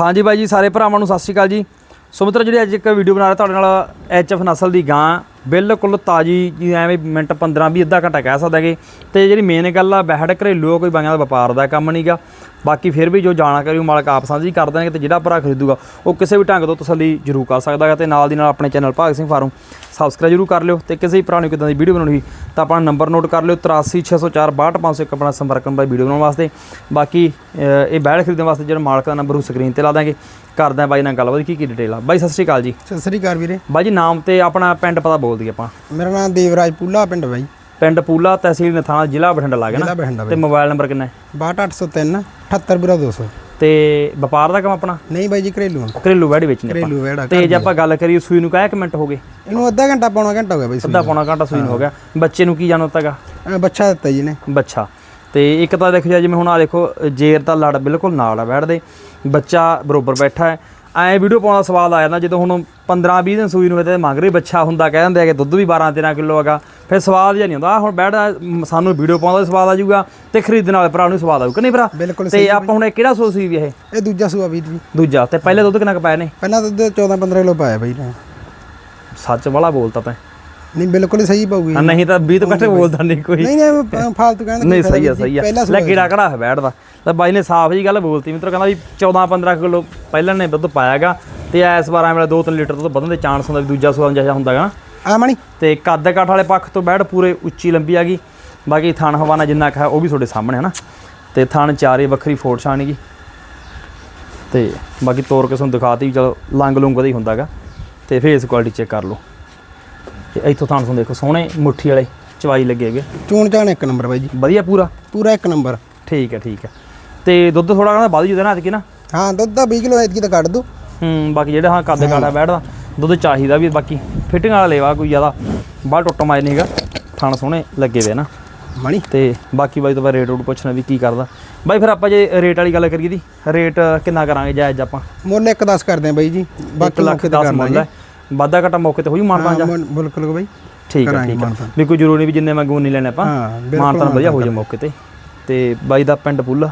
ਹਾਂਜੀ ਬਾਈ ਜੀ, ਸਾਰੇ ਭਰਾਵਾਂ ਨੂੰ ਸਤਿ ਸ਼੍ਰੀ ਅਕਾਲ ਜੀ। ਸੋ ਮਿੱਤਰੋ, ਜਿਹੜੀ ਅੱਜ ਇੱਕ ਵੀਡੀਓ ਬਣਾ ਰਿਹਾ ਤੁਹਾਡੇ ਨਾਲ ਐਚਐਫ ਨਸਲ ਦੀ ਗਾਂ, ਬਿਲਕੁਲ ਤਾਜੀ ਜੀ ਐਵੇਂ ਮਿੰਟ 15 20 ਅੱਧਾ ਘੰਟਾ ਕਹਿ ਸਕਦਾ ਕਿ ਤੇ ਜਿਹੜੀ ਮੇਨ ਗੱਲ ਆ, ਬਹਿੜ ਘਰੇਲੂ ਕੋਈ ਬਾਈਆਂ ਦਾ ਵਪਾਰ ਦਾ ਕੰਮ ਨਹੀਂਗਾ ਬਾਕੀ ਫਿਰ ਵੀ ਜੋ ਜਾਣਕਾਰੀ ਉਹ ਮਾਲਕ ਆਪ ਸਾਂਝੀ ਕਰ ਦੇਣਗੇ ਤੇ ਜਿਹੜਾ ਭਰਾ ਖਰੀਦੂਗਾ, ਉਹ ਕਿਸੇ ਵੀ ਢੰਗ ਤੋਂ ਤਸੱਲੀ ਜ਼ਰੂਰ ਕਰ ਸਕਦਾ ਹੈ ਤੇ ਨਾਲ ਦੀ ਨਾਲ ਆਪਣੇ ਚੈਨਲ ਭਾਗ ਸਿੰਘ ਫਾਰਮ ਸਬਸਕ੍ਰਾਈਬ ਜ਼ਰੂਰ ਕਰ ਲਿਓ ਤੇ ਕਿਸੇ ਵੀ ਭਰਾ ਨੂੰ ਕਿਦਾਂ ਦੀ ਵੀਡੀਓ ਬਣਾਉਣੀ ਹੋਈ ਤਾਂ ਆਪਣਾ ਨੰਬਰ ਨੋਟ ਕਰ ਲਿਓ 8360462501 ਆਪਣਾ ਸੰਪਰਕ ਬਾਈ ਵੀਡੀਓ ਬਣਾਉਣ ਵਾਸਤੇ। ਬਾਕੀ ਇਹ ਬੈੜ ਖਰੀਦਣ ਵਾਸਤੇ ਜਿਹੜਾ ਮਾਲਕ ਦਾ ਨੰਬਰ ਉਹ ਸਕਰੀਨ ਤੇ ਲਾ ਦਾਂਗੇ। ਕਰਦੇ ਬਾਈ ਨਾਲ ਗੱਲਬਾਤ ਕੀ ਕੀ ਡਿਟੇਲ ਆ? ਬਾਈ ਸਤਿ ਸ਼੍ਰੀ ਅਕਾਲ ਜੀ। ਸਤਿ ਸ੍ਰੀ ਅਕਾਲ ਵੀਰੇ। ਬਾਈ ਜੀ ਨਾਮ ਤੇ ਆਪਣਾ ਪਿੰਡ ਪਤਾ ਬੋਲ ਦਈਏ ਆਪਾਂ। ਮੇਰਾ ਨਾਮ ਦੇਵਰਾਜ ਪੂਲਾ ਪਿੰਡ ਬਾਈ। ਪਿੰਡ ਪੂਲਾ ਤਹਿਸੀਲ ਨਥਾਣਾ ਜ਼ਿਲ੍ਹਾ ਬਠਿੰਡਾ ਲੱਗੇ ਨਾ? ਜ਼ਿਲ੍ਹਾ ਬਠਿੰਡਾ ਤੇ ਬਾਈ ਮੋਬਾਈਲ ਨੰਬਰ ਕਿੰਨਾ ਹੈ? 62803 78200 ਤੇ ਵਪਾਰ ਦਾ ਕੰਮ ਆਪਣਾ? ਨਹੀਂ ਬਾਈ ਜੀ ਘਰੇਲੂ ਆ। ਘਰੇਲੂ ਵੈੜ ਵੇਚਣੇ ਆਪਾਂ। ਘਰੇਲੂ ਵੇੜਾ ਤੇ ਜੇ ਆਪਾਂ ਗੱਲ ਕਰੀਏ ਸੂਈ ਨੂੰ ਕਾਹ ਇੱਕ ਮਿੰਟ ਹੋ ਗਏ? ਇਹਨੂੰ ਅੱਧਾ ਘੰਟਾ ਪੌਣਾ ਘੰਟਾ ਹੋ ਗਿਆ ਬਾਈ ਅੱਧਾ ਪੌਣਾ ਘੰਟਾ ਸੂਈ ਨੂੰ ਹੋ ਗਿਆ। ਬੱਚੇ ਨੂੰ ਕੀ ਜਾਣੋ ਤਾਗਾ ਅਹ ਬੱਚਾ ਦਿੱਤਾ ਜੀ ਨੇ ਬੱਚਾ। ਤੇ ਇੱਕ ਤਾਂ ਦੇਖੋ ਜੀ ਜਿਵੇਂ ਹੁਣ ਆ ਦੇਖੋ ਜੇਰ ਦਾ ਲੜ ਬਿਲਕੁਲ ਨਾਲ ਆ ਬੈਠਦੇ ਬੱਚਾ ਬਰੋਬਰ ਬੈਠਾ ਹੈ। ਐ ਵੀਡੀਓ ਪਾਉਣ ਦਾ ਸਵਾਦ ਆ ਜਾਂਦਾ ਜਦੋਂ ਹੁਣ 15 20 ਦਿਨ ਸੂਈ ਨੂੰ ਤੇ ਮੰਗ ਰਹੀ ਬੱਚਾ ਹੁੰਦਾ ਕਹਿ ਦਿੰਦੇ ਆ ਕਿ ਦੁੱਧ ਵੀ 12 13 ਕਿਲੋ ਹੈਗਾ ਫਿਰ ਸਵਾਦ ਜਿਹਾ ਨਹੀਂ ਹੁੰਦਾ ਹੁਣ ਬੈਠ ਸਾਨੂੰ ਵੀਡੀਓ ਪਾਉਂਦਾ ਸਵਾਦ ਆ ਜਾਊਗਾ ਤੇ ਖਰੀਦਣ ਵਾਲੇ ਭਰਾ ਨੂੰ ਸਵਾਦ ਆਊਗਾ ਨਹੀਂ ਭਰਾ? ਤੇ ਆਪਾਂ ਹੁਣ ਇਹ ਕਿਹੜਾ ਸੂਆ ਸੂਈ ਵੀ ਇਹ? ਇਹ ਦੂਜਾ ਸੂਆ ਵੀਰ ਜੀ। ਦੂਜਾ ਤੇ ਪਹਿਲੇ ਦੁੱਧ ਕਿੰਨਾ ਕੁ ਪਾਇਆ ਨੇ ਪਹਿਲਾਂ ਤਾਂ 14 15 ਕਿਲੋ ਪਾਇਆ ਬਾਈ ਨੇ। ਸੱਚ ਵਾਲਾ ਬੋਲਤਾ ਤੈਂ। ਨਹੀਂ ਬਿਲਕੁਲ ਸਹੀ ਪਾਉਗੀ ਨਹੀਂ ਤਾਂ 20 ਤੋਂ ਘੱਟ ਬੋਲਦਾ ਨਹੀਂ ਕੋਈ। ਨਹੀਂ ਨਹੀਂ ਫਾਲਤੂ ਕਹਿੰਦਾ ਨਹੀਂ ਸਹੀ ਆ ਸਹੀ ਆ। ਸੂਆ ਲੱਗੇੜਾ ਕੜਾ ਬੈਠਦਾ। ਤਾਂ ਬਾਈ ਨੇ ਸਾਫ਼ ਜੀ ਗੱਲ ਬੋਲਤੀ ਮਿੱਤਰ ਕਹਿੰਦਾ ਵੀ 14 15 ਕਿਲੋ ਪਹਿਲਾਂ ਨੇ ਦੁੱਧ ਪਾਇਆਗਾ ਤੇ ਇਸ ਵਾਰ ਐਵੇਂ 2-3 ਲੀਟਰ ਦੁੱਧ ਵਧਣ ਦੇ ਚਾਂਸ ਹੁੰਦਾ ਵੀ ਦੂਜਾ ਸੂਆ ਜਿਹਾ ਹੁੰਦਾਗਾ ਆ ਮਣੀ। ਤੇ ਕੱਦ ਕਾਠ ਵਾਲੇ ਪੱਖ ਤੋਂ ਬੈਠ ਪੂਰੇ ਉੱਚੀ ਲੰਬੀ ਆ ਗਈ। ਬਾਕੀ ਥਣ ਹਵਾਨਾ ਜਿੰਨਾ ਕੁ ਹੈ ਉਹ ਵੀ ਤੁਹਾਡੇ ਸਾਹਮਣੇ ਹੈ ਨਾ। ਤੇ ਥਣ ਚਾਰੇ ਵੱਖਰੀ ਫੋੜ ਛਾਣੀਗੀ ਤੇ ਬਾਕੀ ਤੋਰ ਕੇ ਤੁਹਾਨੂੰ ਦਿਖਾਤੀ ਚਲੋ ਲੰਗ ਲੁੰਗ ਦਾ ਹੀ ਹੁੰਦਾਗਾ ਤੇ ਫੇਸ ਕੁਆਲਿਟੀ ਚੈੱਕ ਕਰ ਲਓ। ਤੇ ਇੱਥੋਂ ਥਣ ਤੁਹਾਨੂੰ ਦੇਖੋ ਸੋਹਣੇ ਮੁੱਠੀ ਵਾਲੇ ਚਵਾਈ ਲੱਗੇ ਹੈਗੇ। ਚੂਣ ਚਾਣ ਇੱਕ ਨੰਬਰ ਬਾਈ ਜੀ। ਵਧੀਆ ਪੂਰਾ? ਪੂਰਾ ਇੱਕ ਨੰਬਰ। ਠੀਕ ਹੈ ਠੀਕ ਹੈ। ਤੇ ਦੁੱਧ ਥੋੜਾ ਕਹਿੰਦਾ ਵੱਧ ਜੂਦਾ ਨਾ ਅੱਜ ਨਾ। ਹਾਂ ਦੁੱਧ ਦਾ 20 ਕਿਲੋ ਐਤਕੀ ਤਾਂ ਕੱਢ ਦੋ ਹੂੰ ਬਾਕੀ ਜਿਹੜਾ ਹਾਂ ਕੱਦ ਕਾਟਾ ਬੈਠਦਾ ਦੁੱਧ ਚਾਹੀਦਾ ਵੀ ਬਾਕੀ। ਫਿਟਿੰਗ ਵਾਲਾ ਲੇਵਾ ਕੋਈ ਜ਼ਿਆਦਾ ਬਾਹਰ ਟੁੱਟ ਮਾਜ ਨਹੀਂਗਾ ਥਣ ਸੋਹਣੇ ਲੱਗੇ ਵੇ ਨਾ। ਮਣੀ। ਤੇ ਬਾਕੀ ਬਾਈ ਤੋਂ ਬਾਅਦ ਰੇਟ ਰੂਟ ਪੁੱਛਣਾ ਵੀ ਕੀ ਕਰਦਾ। ਬਾਈ ਫਿਰ ਆਪਾਂ ਜੇ ਰੇਟ ਵਾਲੀ ਗੱਲ ਕਰੀਏ ਦੀ ਰੇਟ ਕਿੰਨਾ ਕਰਾਂਗੇ ਜਾਇਜ਼ ਆਪਾਂ? ਮੁੱਲ ਇੱਕ 10 ਕਰਦੇ ਆ ਬਾਈ ਜੀ 1 ਬਾਕੀ ਲੱਖ ਮੌਕੇ ਤੇ 10 ਕਰ ਮੁੱਲ ਹੈ। ਵਾਧਾ ਘਟਾ ਮੌਕੇ ਤੇ ਹੋਈ ਮਾਨਤਾ ਜਾ ਬਿਲਕੁਲ ਬਾਈ। ਠੀਕ ਹੈ ਠੀਕ ਹੈ। ਵੀ ਕੋਈ ਜ਼ਰੂਰੀ ਨਹੀਂ ਵੀ ਜਿੰਨੇ ਮੰਗੂ ਨਹੀਂ ਲੈਣੇ ਆਪਾਂ। ਮਾਨਤਾਨ ਵਧੀਆ ਹੋ ਜਾ ਮੌਕੇ ਤੇ। ਤੇ ਬਾਈ ਦਾ ਪਿੰਡ ਪੁੱਲਾ।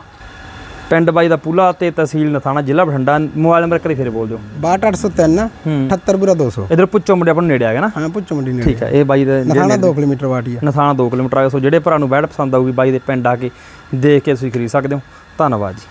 ਪਿੰਡ ਬਾਈ ਦਾ ਪੁੱਲਾ ਤੇ ਤਹਿਸੀਲ ਨਥਾਣਾ ਜ਼ਿਲ੍ਹਾ ਬਠਿੰਡਾ। ਮੋਬਾਈਲ ਨੰਬਰ ਕਰੀ ਫਿਰ ਬੋਲ ਦਿਓ। 62803 ਹੂੰ। 78200 ਇਧਰ ਪੁੱਛੋ ਮੁੰਡੇ ਆਪਾਂ ਨੂੰ ਨੇੜੇ ਆ ਗਿਆ ਨਾ। ਹਾਂ ਪੁੱਛੋ ਮੰਡੀ ਨੇ ਠੀਕ ਹੈ ਇਹ ਬਾਈ ਦੇ ਨਥਾਣਾ 2 ਕਿਲੋਮੀਟਰ ਵਾਟੀ ਆ। ਨਥਾਣਾ 2 ਕਿਲੋਮੀਟਰ ਆ ਸੋ ਜਿਹੜੇ ਭਰਾ ਨੂੰ ਬੈਡ ਪਸੰਦ ਆਊਗੀ ਬਾਈ ਦੇ ਪਿੰਡ ਆ ਕੇ ਦੇਖ ਕੇ ਤੁਸੀਂ ਖਰੀਦ ਸਕਦੇ ਹੋ। ਧੰਨਵਾਦ ਜੀ।